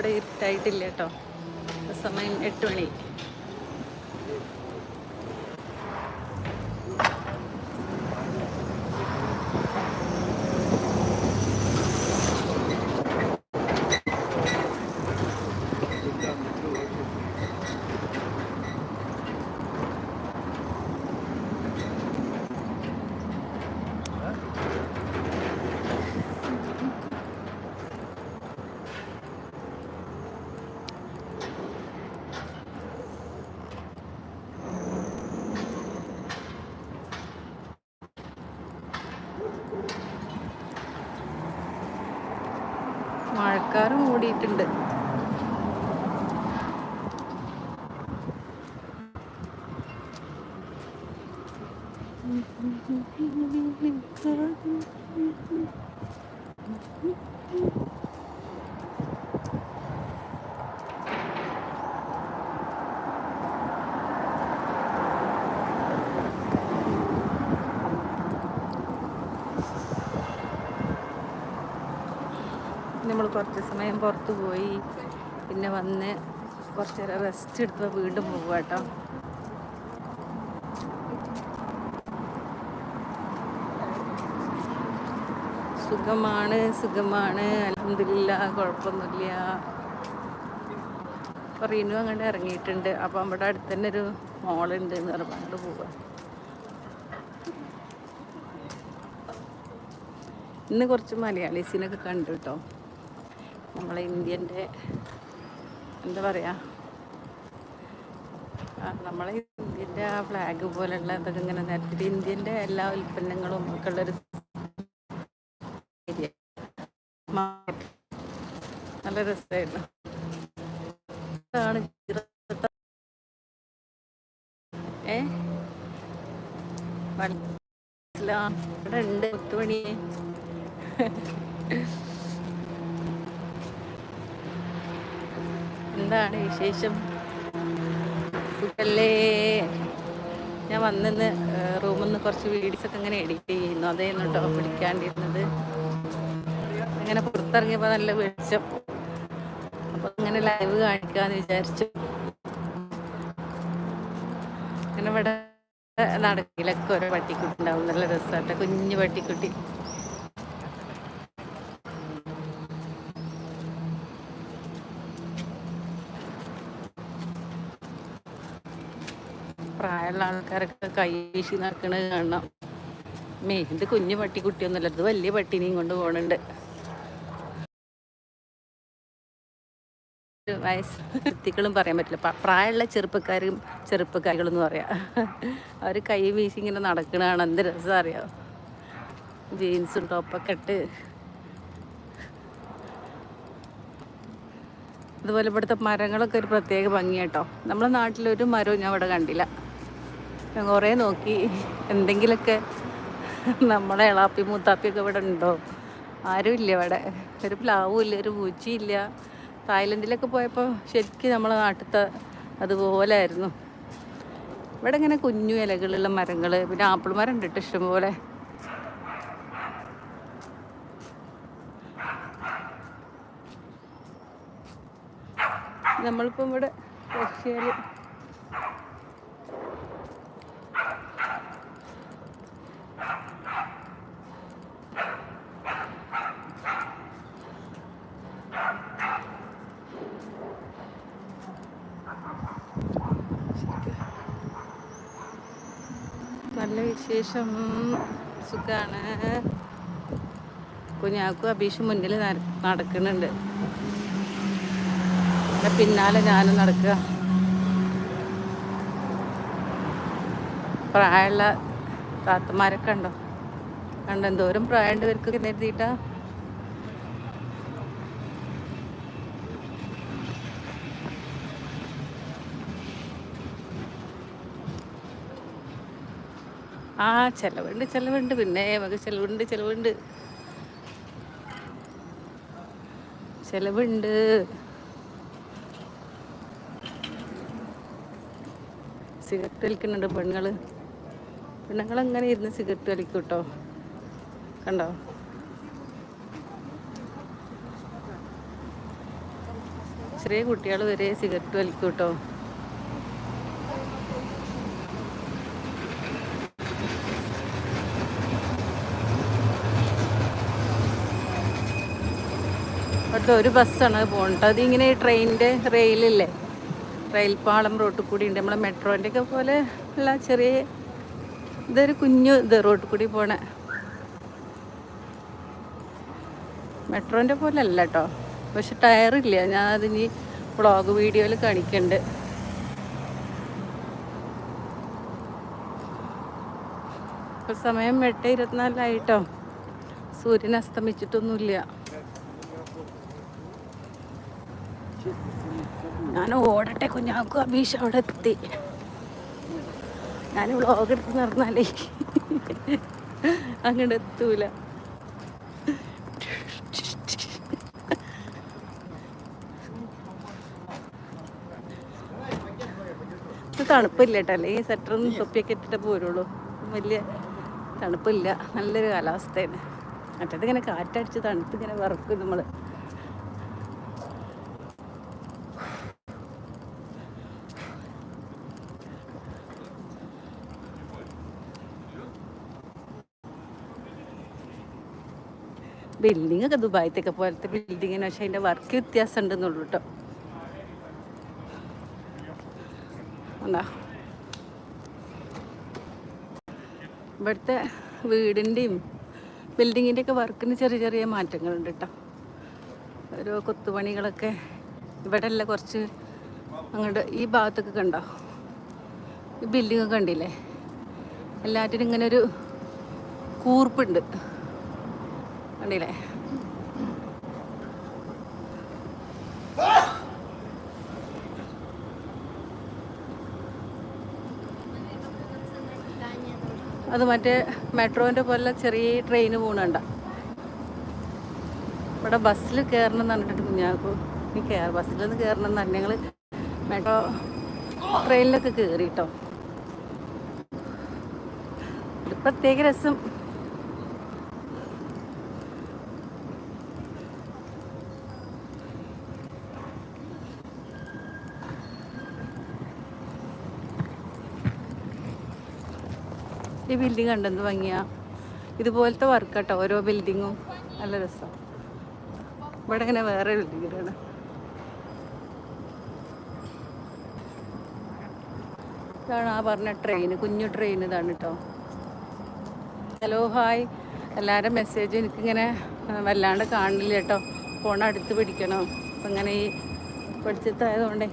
ഇവിടെ ഇരുട്ടായിട്ടില്ല കേട്ടോ. സമയം എട്ട് മണി. മഴക്കാറ് മൂടിയിട്ടുണ്ട്. നമ്മൾ കുറച്ച് സമയം പുറത്ത് പോയി. പിന്നെ വന്ന് കുറച്ച് നേരം റെസ്റ്റ് എടുത്ത് വീണ്ടും പോകുക കേട്ടോ സുഖമാണ് സുഖമാണ്. അലഹമില്ല കുഴപ്പമൊന്നുമില്ല. അപ്പോൾ റീനു അങ്ങോട്ട് ഇറങ്ങിയിട്ടുണ്ട്. അപ്പം നമ്മുടെ അടുത്ത് തന്നെ ഒരു മോളുണ്ട് എന്ന് പറഞ്ഞുകൊണ്ട് പോവുക ഇന്ന് കുറച്ച് മലയാളീസിനൊക്കെ കണ്ടു കേട്ടോ നമ്മളെ ഇന്ത്യന്റെ എന്താ പറയുക നമ്മളെ ഇന്ത്യന്റെ ആ ഫ്ലാഗ് പോലെയുള്ള ഇതൊക്കെ ഇങ്ങനെ നേരത്തെ ഇന്ത്യന്റെ എല്ലാ ഉൽപ്പന്നങ്ങളും ഒക്കെ ഉള്ളൊരു നല്ല രസമായിരുന്നു ഏ? ഇവിടെ ഉണ്ട് പത്ത് മണി എന്താണ് വിശേഷം? സുഖല്ലേ? ഞാൻ വന്നിന്ന് റൂമിൽ നിന്ന് കുറച്ച് വീഡിയോസ് ഒക്കെ ഇങ്ങനെ എഡിറ്റ് ചെയ്യുന്നു. അതേന്ന് കേട്ടോ പിടിക്കാണ്ടിരുന്നത്. അങ്ങനെ പുറത്തിറങ്ങിയപ്പോൾ നല്ല വെളിച്ചം. അപ്പൊ ഇങ്ങനെ ലൈവ് കാണിക്കാന്ന് വിചാരിച്ചു. അങ്ങനെ ഇവിടെ നടക്കിലൊക്കെ ഒരു പട്ടിക്കുട്ടി ഉണ്ടാവും. നല്ല രസമായിട്ട് കുഞ്ഞു പട്ടിക്കുട്ടി. പ്രായമുള്ള ആൾക്കാരൊക്കെ കൈ വീശി നടക്കണത് കാണണം. മേ കുഞ്ഞു പട്ടിക്കുട്ടിയൊന്നുമല്ല. ഇത് വലിയ പട്ടിനെയും കൊണ്ട് പോകണുണ്ട് വയസ്സ് വ്യക്തികളും പറയാൻ പറ്റില്ല. പ്രായമുള്ള ചെറുപ്പക്കാരും ചെറുപ്പക്കാരികളും എന്ന് പറയാം. അവർ കൈ വീശി ഇങ്ങനെ നടക്കണതാണ്. എന്ത് രസം അറിയാം? ജീൻസും ടോപ്പൊക്കെ ഇട്ട്. അതുപോലെ ഇവിടുത്തെ മരങ്ങളൊക്കെ ഒരു പ്രത്യേക ഭംഗിയാട്ടോ. നമ്മളെ നാട്ടിലൊരു മരവും ഞാൻ ഇവിടെ കണ്ടില്ല. ഞാൻ കുറേ നോക്കി. എന്തെങ്കിലുമൊക്കെ നമ്മളെ ഇളാപ്പി മൂത്താപ്പിയൊക്കെ ഇവിടെ ഉണ്ടോ? ആരും ഇല്ല ഇവിടെ. ഒരു പ്ലാവും ഇല്ല ഒരു പൂച്ചയില്ല തായ്ലൻഡിലൊക്കെ പോയപ്പോൾ ശരിക്കും നമ്മളെ നാട്ടിലത്തെ അതുപോലെ ആയിരുന്നു ഇവിടെ ഇങ്ങനെ കുഞ്ഞു ഇലകളുള്ള മരങ്ങൾ പിന്നെ ആപ്പിൾ മരം ഉണ്ട് കേട്ടോ ഇഷ്ടംപോലെ. നമ്മളിപ്പം ഇവിടെ റഷ്യയിൽ നല്ല വിശേഷം. സുഖാണ്. കുഞ്ഞാക്കും അഭീഷ് മുന്നിൽ നടക്കുന്നുണ്ട്. പിന്നാലെ ഞാനും നടക്കുക പ്രായമുള്ള താത്തമാരൊക്കെ ഉണ്ടോ കണ്ടോ? എന്തോരം പ്രായമുണ്ട് ഇവർക്ക് എഴുതിയിട്ടാ? ആ ചെലവുണ്ട് ചെലവുണ്ട്. പിന്നെ നമുക്ക് ചെലവുണ്ട് ചെലവുണ്ട്. ചെലവുണ്ട്. സിഗരറ്റ് വലിക്കുന്നുണ്ട് പെണ്ണുങ്ങൾ പെണ്ണുങ്ങൾ അങ്ങനെ ഇരുന്ന് സിഗരറ്റ് വലിക്കും കേട്ടോ കണ്ടോ? ചെറിയ കുട്ടികൾ വരെ സിഗരറ്റ് വലിക്കും കേട്ടോ ഇവിടുത്തെ ഒരു ബസ്സാണ് പോകുന്നത് അതിങ്ങനെ ട്രെയിനിന്റെ റെയിലില്ലേ? റെയിൽ പാളം റോട്ടിൽ കൂടി ഉണ്ട്. നമ്മളെ മെട്രോന്റെ ഒക്കെ പോലെ ഉള്ള ചെറിയ ഇതൊരു കുഞ്ഞു ഇത് റോട്ടിൽ കൂടി പോണ. മെട്രോന്റെ പോലെ അല്ല കേട്ടോ പക്ഷെ ടയറില്ല ഞാൻ അതിന് വ്ളോഗ് വീഡിയോയിൽ കാണിക്കുന്നുണ്ട് ഇപ്പൊ സമയം എട്ട് ഇരുപത്തിനാലായിട്ടോ സൂര്യൻ അസ്തമിച്ചിട്ടൊന്നുമില്ല. ഞാൻ ഓടട്ടെ കുഞ്ഞാക്കും അഭീഷ് അവിടെ എത്തി. ഞാൻ വ്ളോഗ് എടുത്ത് നടന്നാലേ അങ്ങോട്ട് എത്തൂല. തണുപ്പില്ല കേട്ടോ അല്ലെങ്കിൽ സെറ്ററും തൊപ്പിയൊക്കെ ഇട്ടിട്ട് പോരുള്ളൂ. വലിയ തണുപ്പില്ല. നല്ലൊരു കാലാവസ്ഥയാണ്. മറ്റേത് ഇങ്ങനെ കാറ്റടിച്ച് തണുപ്പ് ഇങ്ങനെ വറക്കും നമ്മൾ ബിൽഡിംഗ് ഒക്കെ ദുബായത്തൊക്കെ പോലത്തെ ബിൽഡിങ്ങിന് പക്ഷെ അതിന്റെ വർക്ക് വ്യത്യാസം ഉണ്ടെന്നുള്ളൂ കേട്ടോ ഇവിടുത്തെ വീടിന്റെയും ബിൽഡിങ്ങിന്റെ ഒക്കെ വർക്കിന് ചെറിയ ചെറിയ മാറ്റങ്ങളുണ്ട് കേട്ടോ. ഓരോ കൊത്തുപണികളൊക്കെ ഇവിടെ അല്ല കുറച്ച് അങ്ങോട്ട് ഈ ഭാഗത്തൊക്കെ കണ്ടോ? ഈ ബിൽഡിങ്ങൊക്കെ കണ്ടില്ലേ? എല്ലാറ്റിനും ഇങ്ങനെ ഒരു കൂർപ്പുണ്ട്. കണ്ടില്ലേ? അത് മറ്റേ മെട്രോന്റെ പോലെ ചെറിയ ട്രെയിന് പോകണണ്ട ഇവിടെ ബസ്സിൽ കയറണം എന്ന് പറഞ്ഞിട്ട് കുഞ്ഞാക്കു നീ കയറ ബസ്സിലൊന്ന് കയറണം എന്ന് പറഞ്ഞ് ഞങ്ങൾ മെട്രോ ട്രെയിനിലൊക്കെ കയറി കേട്ടോ. പ്രത്യേക രസം. ഈ ബിൽഡിംഗ് കണ്ടെന്ന് ഭംഗിയാ. ഇതുപോലത്തെ വർക്ക് കേട്ടോ ഓരോ ബിൽഡിങ്ങും നല്ല രസം. ഇവിടെ ഇങ്ങനെ വേറെ ബിൽഡിങ്ങിലാണ് ഇതാണ് ആ പറഞ്ഞ ട്രെയിൻ കുഞ്ഞു ട്രെയിൻ ഇതാണ് കേട്ടോ ഹലോ ഹായ് എല്ലാവരും മെസ്സേജ് എനിക്കിങ്ങനെ വല്ലാണ്ട് കാണില്ല കേട്ടോ ഫോൺ അടുത്ത് പിടിക്കണം. അപ്പം ഇങ്ങനെ ഈ പഠിച്ചത്തായതുകൊണ്ടേ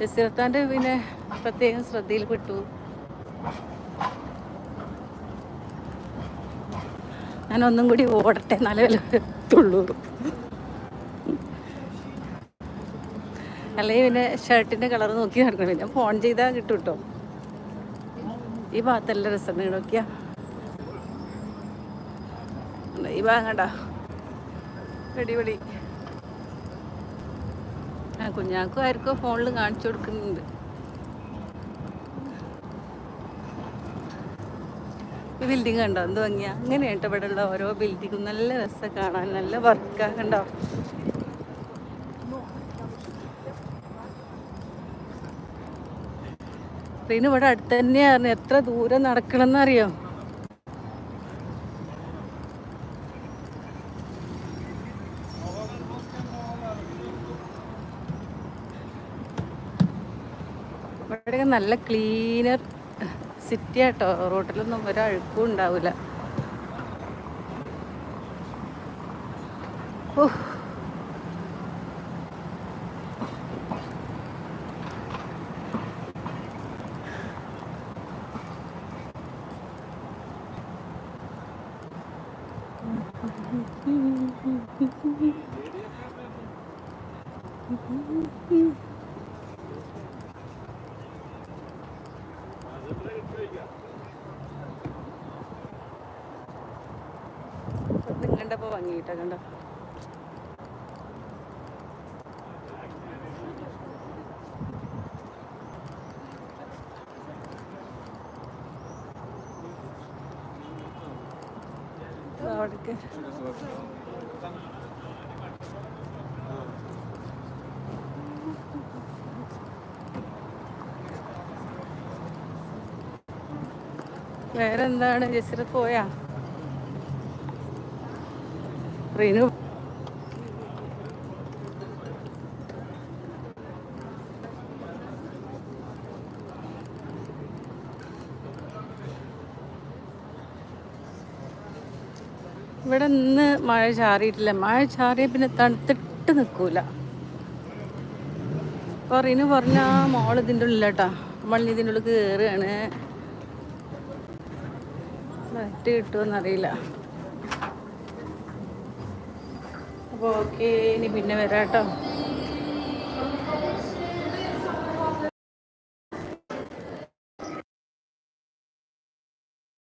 ജസീർത്താന്റെ പിന്നെ പ്രത്യേകം ശ്രദ്ധയിൽ പെട്ടു. ഞാൻ ഒന്നും കൂടി ഓടട്ടെ നല്ല തുള്ളൂറും അല്ലെങ്കിൽ പിന്നെ ഷർട്ടിന്റെ കളർ നോക്കി നടക്കണം. പിന്നെ ഫോൺ ചെയ്താൽ കിട്ടും കേട്ടോ ഈ ഭാഗത്തല്ല രസമുണ്ട് നോക്കിയാ. ഈ ഭാഗം കണ്ട. അടിപൊളി. ആ കുഞ്ഞാക്കും ആർക്കോ ഫോണിൽ കാണിച്ചു കൊടുക്കുന്നുണ്ട്. ഈ ബിൽഡിംഗ് കണ്ടോ? എന്ത് ഭംഗിയാ. അങ്ങനെയാട്ടോ ഇവിടെ ഉള്ള ഓരോ ബിൽഡിങ്ങും നല്ല രസം കാണാൻ. നല്ല വർക്കാ കണ്ടോ? പിന്നെ ഇവിടെ അടുത്ത് തന്നെയാണ് എത്ര ദൂരം നടക്കണം ഇവിടെ നല്ല ക്ലീനർ സിറ്റി ആട്ടോ. റോട്ടിലൊന്നും ഒരു അഴുക്കും ഉണ്ടാവില്ല ഓ ആയിട്ടാണ് കണ്ട? വേറെന്താണ്? ജസ്രത്ത് പോയാ? റീനു ഇവിടെ ഇന്ന് മഴ ചാറിയിട്ടില്ല. മഴ ചാറിയ പിന്നെ തണുത്തിട്ട് നിൽക്കൂല അപ്പോൾ പറഞ്ഞ പറഞ്ഞ മോൾ ഇതിന്റെ ഉള്ളിലാട്ടാ. നമ്മൾ ഇതിന്റെ ഉള്ളിൽ കയറുകയാണ് കിട്ടുമെന്നറിയില്ല അപ്പോൾ ഓക്കെ ഇനി പിന്നെ വരാം